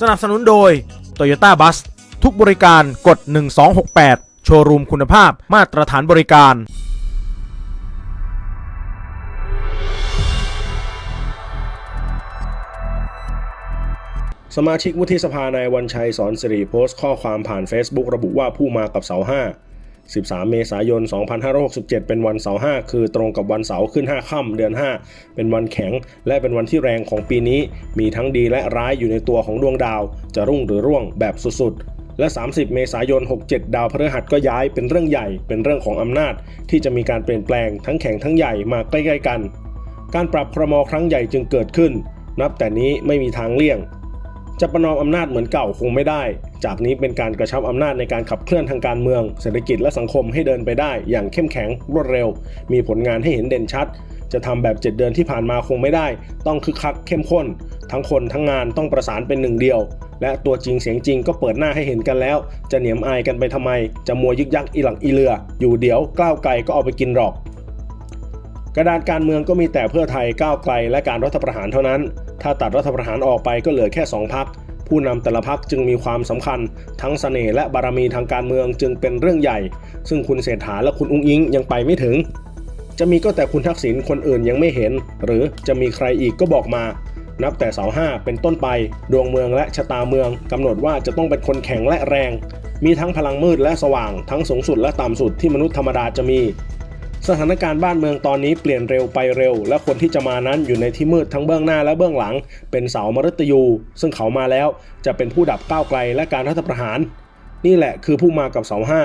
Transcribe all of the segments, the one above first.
สนับสนุนโดย Toyota Bus ทุกบริการกด 1268 โชว์รูมคุณภาพมาตรฐานบริการ สมาชิกวุฒิสภานายวันชัยสอนสิริโพสต์ข้อความผ่าน Facebook ระบุว่าผู้มากับเสาห้า 13 เมษายน 2567 เป็นวันเสาร์5คือตรงกับวันเสาร์ขึ้น 5 ค่ำเดือน 5 เป็นวันแข็ง และเป็นวันที่แรงของปีนี้ มีทั้งดีและร้ายอยู่ในตัวของดวงดาว จะรุ่งหรือร่วงแบบสุดๆ และ 30 เมษายน 67 ดาวพฤหัสก็ย้ายเป็นเรื่องใหญ่ เป็นเรื่องของอำนาจ ที่จะมีการเปลี่ยนแปลงทั้งแข็งทั้งใหญ่มาใกล้ ๆ กัน การปรับครมครั้งใหญ่จึงเกิดขึ้น นับแต่นี้ไม่มีทางเลี่ยง จะประนอมอำนาจเหมือนเก่าคงไม่ได้ จากนี้เป็นการกระชับอำนาจในการขับเคลื่อนทางการเมือง เศรษฐกิจและสังคมให้เดินไปได้อย่างเข้มแข็งรวดเร็ว มีผลงานให้เห็นเด่นชัด จะทำแบบ 7 เดือนที่ผ่านมาคงไม่ได้ ต้องคึกคักเข้มข้น ทั้งคนทั้งงานต้องประสานเป็นหนึ่งเดียว และตัวจริงเสียงจริงก็เปิดหน้าให้เห็นกันแล้ว จะเหนียมอายกันไปทำไม จะมัวยึกยักอีหลังอีเรือ อยู่เดี๋ยวก้าวไกลก็เอาไปกินหรอก กระดานการเมืองก็มีแต่เพื่อไทยก้าวไกล และการรัฐประหารเท่านั้น ถ้าตัดรัฐประหารออกไปก็เหลือแค่ 2พัก ผู้นำแต่ละพักจึงมีความสำคัญ ทั้งเสน่ห์และบารมีทางการเมืองจึงเป็นเรื่องใหญ่ ซึ่งคุณเศรษฐาและคุณอุ้งอิงยังไปไม่ถึง จะมีก็แต่คุณทักษิณคนอื่นยังไม่เห็น หรือจะมีใครอีกก็บอกมา นับแต่เสาห้าเป็นต้นไป ดวงเมืองและชะตาเมืองกำหนดว่าจะต้องเป็นคนแข็งและแรง มีทั้งพลังมืดและสว่าง ทั้งสูงสุดและต่ำสุดที่มนุษย์ธรรมดาจะมี สถานการณ์บ้านเมืองตอนนี้เปลี่ยนเร็วไปเร็ว และคนที่จะมานั้นอยู่ในที่มืดทั้งเบื้องหน้าและเบื้องหลัง เป็นเสามฤตยู ซึ่งเขามาแล้วจะเป็นผู้ดับก้าวไกลและการรัฐประหาร นี่แหละคือผู้มากับเสาห้า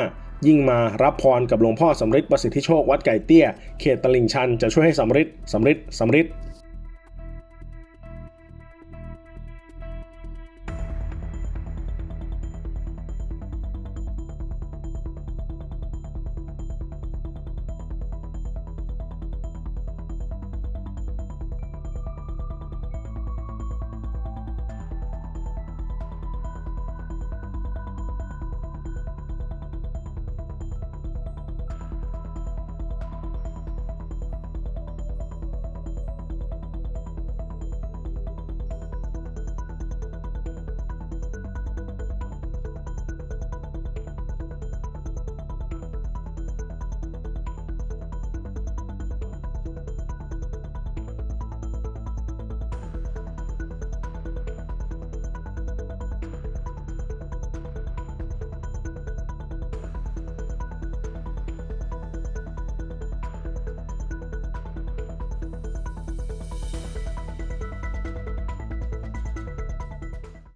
ยิ่งมารับพรกับหลวงพ่อสำริดประสิทธิโชควัดไก่เตี้ย เขตตลิ่งชันจะช่วยให้สำริดสำริดสำริด